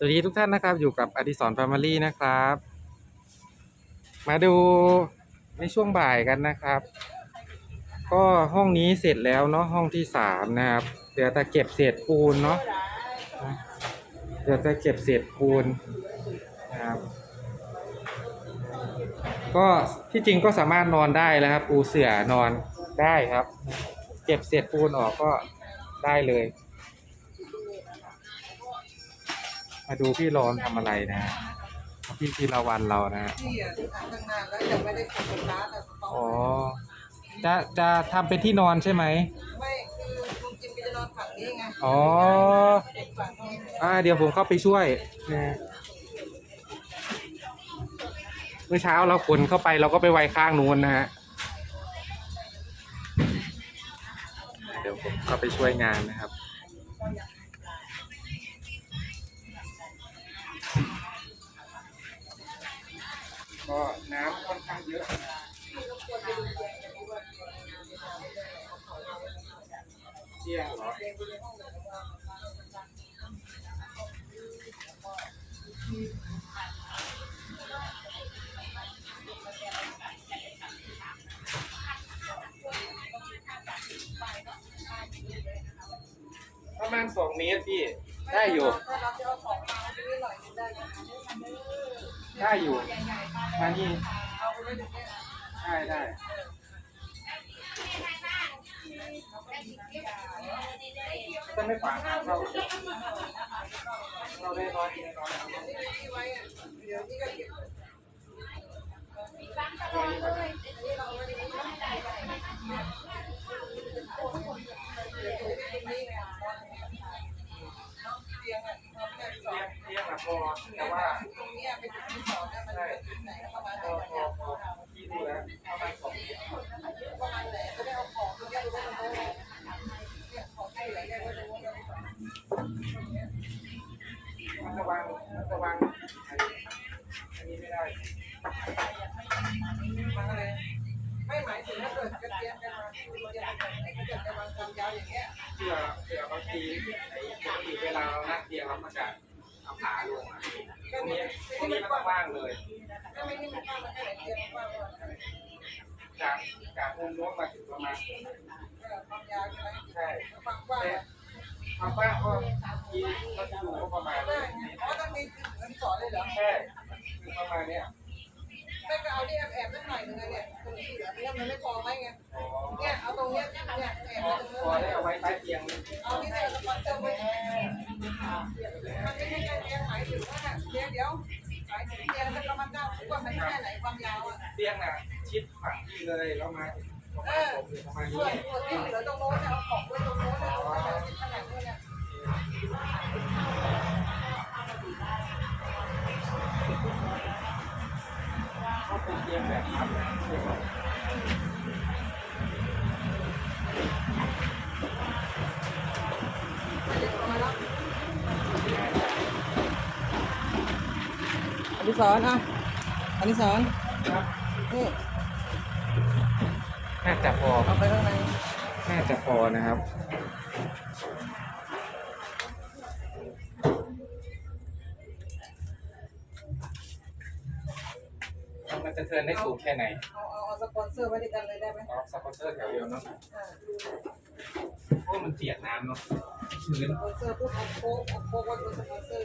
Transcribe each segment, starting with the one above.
สวัสดีทุกท่านนะครับ อยู่กับอดิสรแฟมิลี่นะครับ มาดูในช่วงบ่ายกันนะครับ ก็ห้องนี้เสร็จแล้วเนาะห้องที่สามนะครับเดี๋ยวจะเก็บเศษปูนเนาะเดี๋ยวจะเก็บเศษปูนนะครับก็ที่จริงก็สามารถนอนได้แล้วครับ ปูเสื่อนอนได้ครับ เก็บเศษปูนออกก็ได้เลย มาดูพี่รอนทำอะไรนะฮะพี่ธีรวันเรานะฮะที่อะตั้งนานแล้วยังไม่ได้ทำเป็นร้านอะสต็อกอ๋อจะจะทำเป็นที่นอนใช่ไหมไม่คือลุงจิมก็จะนอนฝั่งนี้ไงอ๋อเด็กฝั่งนี้อ่าเดี๋ยวผมเข้าไปช่วยนะเมื่อเช้าเราขนเข้าไปเราก็ไปไว้ข้างนู้นนะฮะเดี๋ยวผมเข้าไปช่วยงานนะครับ ก็น้ำค่อนข้างเยอะเที่ยงเหรอประมาณสองเมตรพี่ ได้อยู่ ถ้าเราจะเอาของมาตรงนี้หน่อยได้ ได้อยู่มานี่ไปไว้ตรงนี้ได้ได้จะไม่ขวางทางเข้าเราได้น้อยไว้อะเดียวนี่ก็เก็บเตียงอะทำแบบสอเรียกเรียกหลักพอแต่ว่าตรงเนี้ย เป็นจุดที่สอน เนี่ยมันเป็นจุดไหนประมาณไหพนอพอพอพี่ดูแล้วประมาณสองเมตรประมาณไหนจะได้เอาของตรงนี้ไว้ตรงโน้นเนี่ยของที่เหลือเนี่ยไว้ตรงโน้นมันจะวางมันจะวางอันนี้ไม่ได้มาเลยไม่หมายถึงถ้าเกิดกระเทียมกันมาที่เรียนแบบไหนก็เกิดจะวางความยาวอย่างเงี้ยเพื่อเพื่อบางทีไอ้ปกติเวลาเรานั่งเตียงเราก็จะเอาขาลงอะตรงนี้ตรงนี้มันต้องว่างเลย ถ้าไม่นี่มันกว้างมันแค่ไหนเทียมกว้างกว่าจากจากมุมโน้นมาถึงประมาณความยาวใช่ไหมใช่ความกว้างแต่ความกว้างก็ทีก็จะดูก็ประมาณได้นี้เพราะต้องมีเงินสอนเลยเหรอแค่คือประมาณเนี้ย ไม่ก็เอาที่แอบแอบสักหน่อยนึงนะเนี่ยตรงที่เหลือเนี่ยมันไม่พอไหมไงเนี่ยเอาตรงเนี้ยเนี่ยแอบพอตรงนี้พอได้เอาไว้ใต้เตียงเอาที่เนี่ยสปอนเซอร์ไว้มันไม่ใช่การเรียนหมายถึงว่าเดี๋ยวเดี๋ยวหมายถึงเรียนมันประมาณเก้าว่ามันแค่ไหนความยาวอะ เตียงน่ะชิดฝั่งที่เลยแล้วมาถึงประเอมาณอผมหรือประมาณส่นี้วนส่วนที่เหลือตรงโน้นเนี่ยเอาของไว้ตรงโน้นเนี่ยเป็นขนาดนู้นเนี่ย อนิสอนอะอนิสอนครับนี่น่าจะพอ เอาไปข้างใน น่าจะพอนะครับ จะเทิร์นได้สูงแค่ไหนเอาเอาเอาสปอนเซอร์ไว้ด้วยกันเลยได้ไหมอ๋อสปอนเซอร์แถวเดียวเนาะอ่าเพราะว่ามันเปียกน้ำเนาะชื้นสปอนเซอร์ปุ๊บเอาโค้กเอาโค้กไว้บนสปอนเซอร์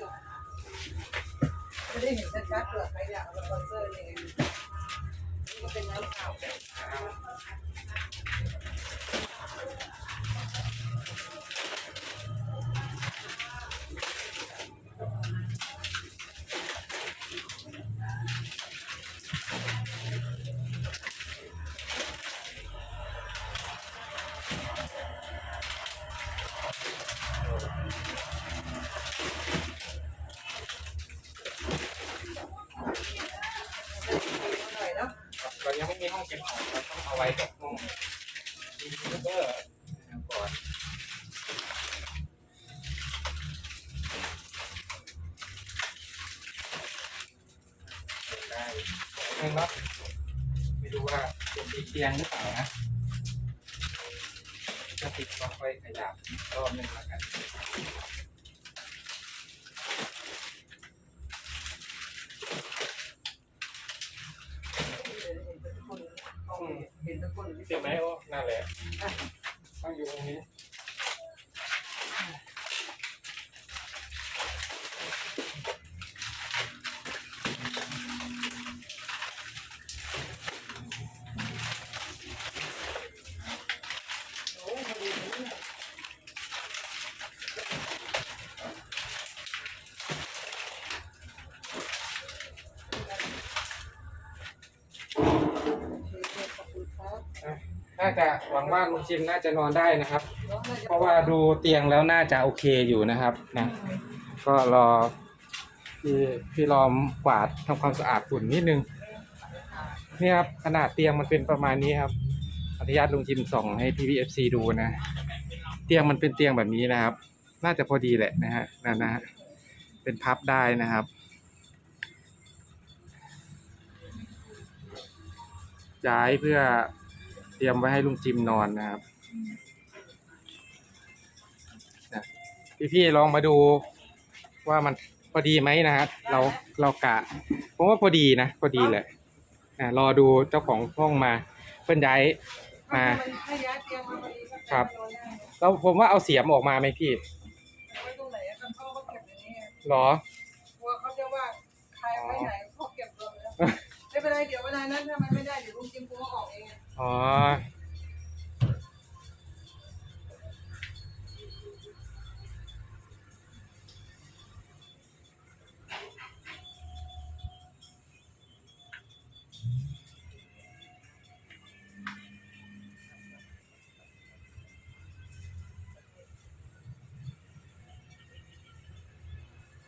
ไม่ได้เห็นชัดๆเปลือกใครอยากเอาสปอนเซอร์ยังไงนี่ก็เป็นน้ำเปล่าห เก็บของเราต้องเอาไว้กับห้องยูทูบเบอร์ก่อนได้หนึ่งเนาะไม่รู้ว่าเป็นติดเตียงหรือเปล่านะถ้าติดก็ค่อยขยับรอบหนึงแล้วกัน คน เสียไหมโอ้นั่นแหละตั้งอยู่ตรงนี้ โอ้ยพอดีเลยโอเคขอบคุณครับ น่าจะหวังว่าลุงจิมน่าจะนอนได้นะครับ เพราะว่าดูเตียงแล้วน่าจะโอเคอยู่นะครับนะก็รอพี่พี่ลอมกวาดทำความสะอาดฝุ่นนิดนึงนี่ครับขนาดเตียงมันเป็นประมาณนี้ครับอนุญาตลุงจิมส่งให้พี่พีเอฟซีดูนะ เตียงมันเป็นเตียงแบบนี้นะครับ น่าจะพอดีแหละนะฮะนั่นนะฮะเป็นพับได้นะครับ ย้ายเพื่อ เตรียมไว้ให้ลุงจิมนอนนะครับพี่พี่ๆลองมาดูว่ามันพอดีไหมนะครับเราเรากะผมว่าพอดีนะพอดีแหละอ่ารอดูเจ้าของห้องมาเพิ่นย้ายมาให้ย้ายเตียงมาพอดีก็ครับนอนได้แล้วผมว่าเอาเสียมออกมาไหมพี่ไว้ตรงไหนอะครับเขาก็เก็บอย่างนี้ไงหรอกลัวเขาจะว่าใครไว้ไหนเขาเก็บรวมแล้วไม่เป็นไรเดี๋ยวเวลานั้นถ้ามันไม่ได้เดี๋ยวลุงจิมกูก็ออก เอ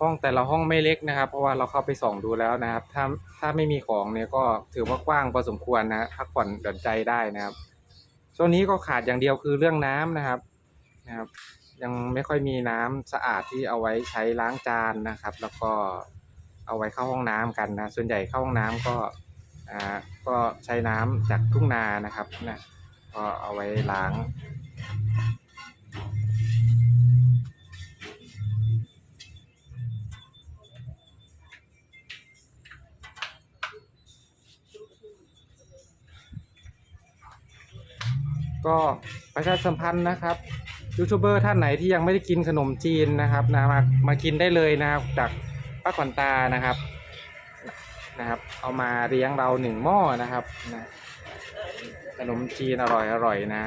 ห้องแต่ละห้องไม่เล็กนะครับ เพราะว่าเราเข้าไปส่องดูแล้วนะครับ ถ้าถ้าไม่มีของเนี่ยก็ถือว่ากว้างพอสมควรนะพักผ่อนหย่อนใจได้นะครับช่วงนี้ก็ขาดอย่างเดียวคือเรื่องน้ำนะครับนะครับ ยังไม่ค่อยมีน้ำสะอาดที่เอาไว้ใช้ล้างจานนะครับ แล้วก็เอาไว้เข้าห้องน้ำกันนะส่วนใหญ่เข้าห้องน้ำก็อ่าก็ใช้น้ำจากทุ่งนานะครับนะก็เอาไว้ล้าง ก็ประชาสัมพันธ์นะครับยูทูบเบอร์ท่านไหนที่ยังไม่ได้กินขนมจีนนะครับนะมามากินได้เลยนะครับ จากป้าขวัญตานะครับนะครับ เอามาเลี้ยงเราหนึ่งหม้อนะครับนะขนมจีนอร่อยอร่อยนะ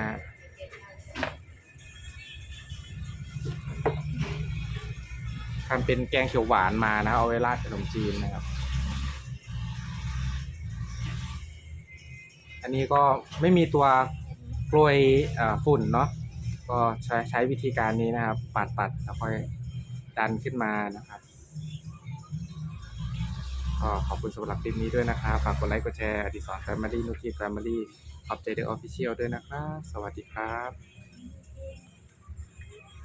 ทำเป็นแกงเขียวหวานมานะเอาไว้ราดขนมจีนนะครับ อันนี้ก็ไม่มีตัว กล้วยฝุ่นเนาะก็ใช้ใช้วิธีการนี้นะครับ ปัดปัดแล้วค่อยดันขึ้นมานะครับก็ขอบคุณสำหรับคลิปนี้ด้วยนะครับฝากกดไลค์กดแชร์อดิสรแฟมิลี่นุกี้แฟมิลี่ขอบใจเดอะออฟฟิเชียลด้วยนะครับ สวัสดีครับ